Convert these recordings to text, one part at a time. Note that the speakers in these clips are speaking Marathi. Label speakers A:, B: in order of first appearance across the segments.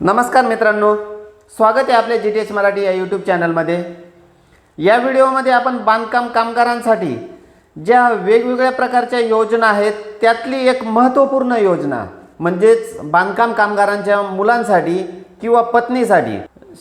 A: नमस्कार मित्रांनो स्वागत आहे आपल्या जी टी एच मराठी या यूट्यूब चॅनलमध्ये या व्हिडिओमध्ये आपण बांधकाम कामगारांसाठी ज्या वेगवेगळ्या प्रकारच्या योजना आहेत त्यातली एक महत्त्वपूर्ण योजना म्हणजेच बांधकाम कामगारांच्या मुलांसाठी किंवा पत्नीसाठी.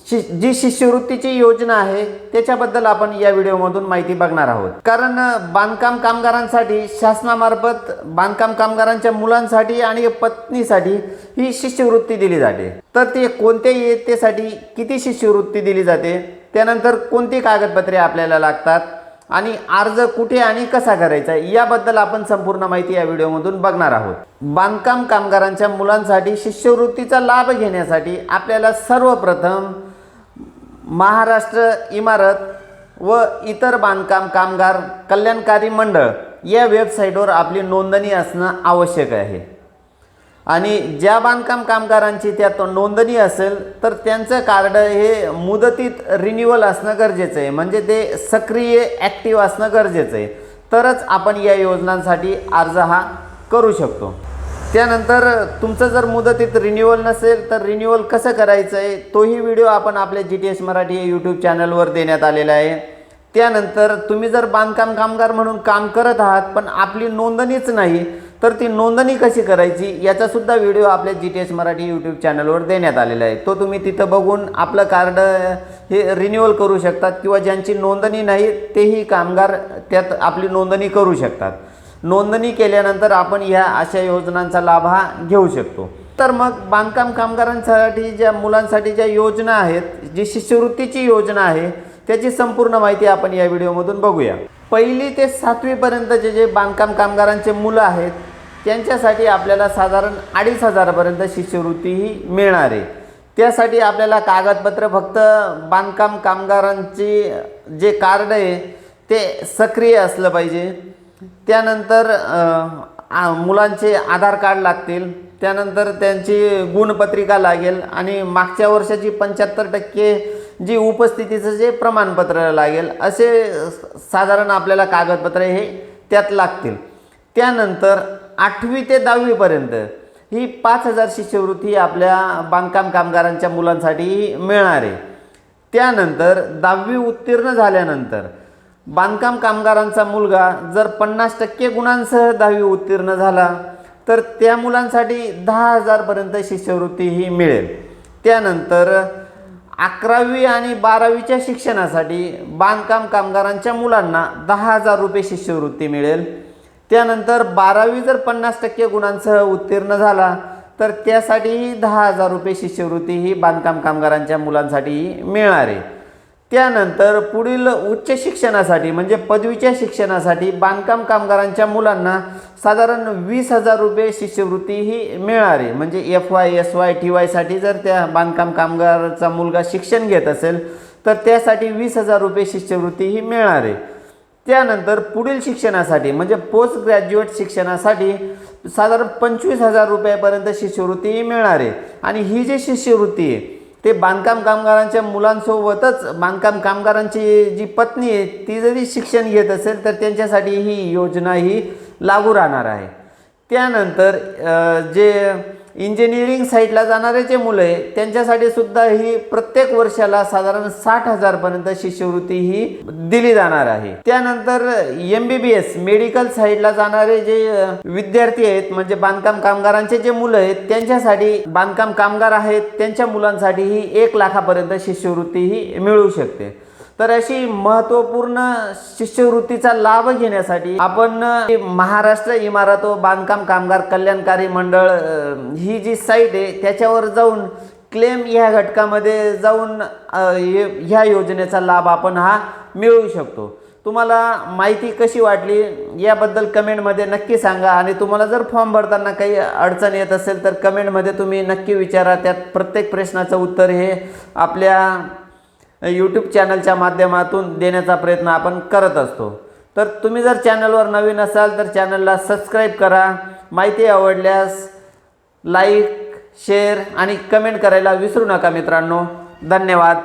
A: शि जी शिष्यवृत्तीची योजना आहे त्याच्याबद्दल आपण या व्हिडिओमधून माहिती बघणार आहोत. कारण बांधकाम कामगारांसाठी शासनामार्फत बांधकाम कामगारांच्या मुलांसाठी आणि पत्नीसाठी ही शिष्यवृत्ती दिली जाते. तर ते कोणत्या इयत्तेसाठी किती शिष्यवृत्ती दिली जाते त्यानंतर कोणती कागदपत्रे आपल्याला लागतात आणि अर्ज कुठे आणि कसा करायचा याबद्दल आपण संपूर्ण माहिती या व्हिडिओमधून बघणार आहोत. बांधकाम कामगारांच्या मुलांसाठी शिष्यवृत्तीचा लाभ घेण्यासाठी आपल्याला सर्वप्रथम महाराष्ट्र इमारत व इतर बांधकाम कामगार कल्याणकारी मंडळ या वेबसाईटवर आपली नोंदणी असणं आवश्यक आहे. आणि ज्या बांधकाम कामगारांची त्यात नोंदणी असेल तर त्यांचं कार्ड हे मुदतीत रिन्युअल असणं गरजेचं आहे. म्हणजे ते सक्रिय ॲक्टिव्ह असणं गरजेचं आहे. तरच आपण या योजनांसाठी अर्ज हा करू शकतो. त्यानंतर तुमचं जर मुदतीत रिन्युअल नसेल तर रिन्युअल कसं करायचं आहे तोही व्हिडिओ आपण आपल्या जी टी एस मराठी या यूट्यूब चॅनलवर देण्यात आलेला आहे. त्यानंतर तुम्ही जर बांधकाम कामगार म्हणून काम करत आहात पण आपली नोंदणीच नाही तर ती नोंदणी कशी करायची याचासुद्धा व्हिडिओ आपल्या G T S Marathi YouTube चॅनलवर देण्यात आलेला आहे. तो तुम्ही तिथं बघून आपलं कार्ड हे रिन्युअल करू शकतात किंवा ज्यांची नोंदणी नाही तेही कामगार त्यात आपली नोंदणी करू शकतात. नोंदणी केल्यानंतर आपण ह्या अशा योजनांचा लाभ हा घेऊ शकतो. तर मग बांधकाम कामगारांसाठी ज्या मुलांसाठी ज्या योजना आहेत जी शिष्यवृत्तीची योजना आहे त्याची संपूर्ण माहिती आपण या व्हिडिओमधून बघूया. पहिली ते सातवीपर्यंतचे जे बांधकाम कामगारांचे मुलं आहेत त्यांच्यासाठी आपल्याला साधारण अडीच हजारापर्यंत शिष्यवृत्ती ही मिळणार. आहे त्यासाठी आपल्याला कागदपत्र फक्त बांधकाम कामगारांची जे कार्ड आहे ते सक्रिय असलं पाहिजे. त्यानंतर आ- मुलांचे आधार कार्ड लागतील. त्यानंतर त्यांची गुणपत्रिका लागेल आणि मागच्या वर्षाची पंच्याहत्तर टक्के जी उपस्थितीचं जे प्रमाणपत्र लागेल असे स- साधारण आपल्याला कागदपत्रे हे त्यात लागतील. त्यानंतर आठवी ते दहावीपर्यंत ही पाच हजार शिष्यवृत्ती आपल्या बांधकाम कामगारांच्या मुलांसाठी मिळणार आहे. त्यानंतर दहावी उत्तीर्ण झाल्यानंतर बांधकाम कामगारांचा मुलगा जर पन्नास टक्के गुणांसह दहावी उत्तीर्ण झाला तर त्या मुलांसाठी दहा हजारपर्यंत शिष्यवृत्ती ही मिळेल. त्यानंतर अकरावी आणि बारावीच्या शिक्षणासाठी बांधकाम कामगारांच्या मुलांना दहा हजार रुपये शिष्यवृत्ती मिळेल. त्यानंतर बारावी जर पन्नास टक्के गुणांसह उत्तीर्ण झाला तर त्यासाठीही दहा हजार रुपये शिष्यवृत्ती ही बांधकाम कामगारांच्या मुलांसाठी मिळणार आहे. त्यानंतर पुढील उच्च शिक्षणासाठी म्हणजे पदवीच्या शिक्षणासाठी बांधकाम कामगारांच्या मुलांना साधारण वीस हजार रुपये शिष्यवृत्ती ही मिळणार आहे म्हणजे F Y S Y T वायसाठी जर त्या बांधकाम कामगाराचा मुलगा शिक्षण घेत असेल तर त्यासाठी वीस हजार रुपये शिष्यवृत्ती ही मिळणार आहे त्यानंतर पुढील शिक्षणासाठी म्हणजे पोस्ट ग्रॅज्युएट शिक्षणासाठी साधारण पंचवीस हजार रुपयापर्यंत शिष्यवृत्ती ही मिळणार आहे आणि ही जी शिष्यवृत्ती आहे ते बांधकाम कामगारांच्या मुलांसोबतच बांधकाम कामगारांची जी पत्नी आहे ती जरी शिक्षण घेत असेल तर त्यांच्यासाठी ही योजना ही लागू राहणार आहे. त्यानंतर जे इंजिनिअरिंग साईडला जाणारे जे मुलं आहे त्यांच्यासाठी सुद्धा ही प्रत्येक वर्षाला साधारण साठ हजारपर्यंत शिष्यवृत्ती ही दिली जाणार आहे. त्यानंतर M B B S medical साईडला जाणारे जे विद्यार्थी आहेत म्हणजे बांधकाम कामगारांचे जे मुलं आहेत त्यांच्यासाठी बांधकाम कामगार आहेत त्यांच्या मुलांसाठी ही एक लाखापर्यंत शिष्यवृत्ती ही मिळू शकते. तर अशी महत्त्वपूर्ण शिष्यवृत्तीचा लाभ घेण्यासाठी आपण महाराष्ट्र इमारत व बांधकाम कामगार कल्याणकारी मंडळ ही जी साईट आहे त्याच्यावर जाऊन क्लेम ह्या घटकामध्ये जाऊन ह्या योजनेचा लाभ आपण हा मिळवू शकतो. तुम्हाला माहिती कशी वाटली याबद्दल कमेंटमध्ये नक्की सांगा आणि तुम्हाला जर फॉर्म भरताना काही अडचण येत असेल तर कमेंटमध्ये तुम्ही नक्की विचारा. त्यात प्रत्येक प्रश्नाचं उत्तर हे आपल्या यूट्यूब चॅनलच्या माध्यमातून देण्याचा प्रयत्न आपण करत असतो. तर तुम्ही जर चॅनलवर नवीन असाल तर चॅनलला सबस्क्राईब करा. माहिती आवडल्यास लाईक शेअर आणि कमेंट करायला विसरू नका मित्रांनो. धन्यवाद.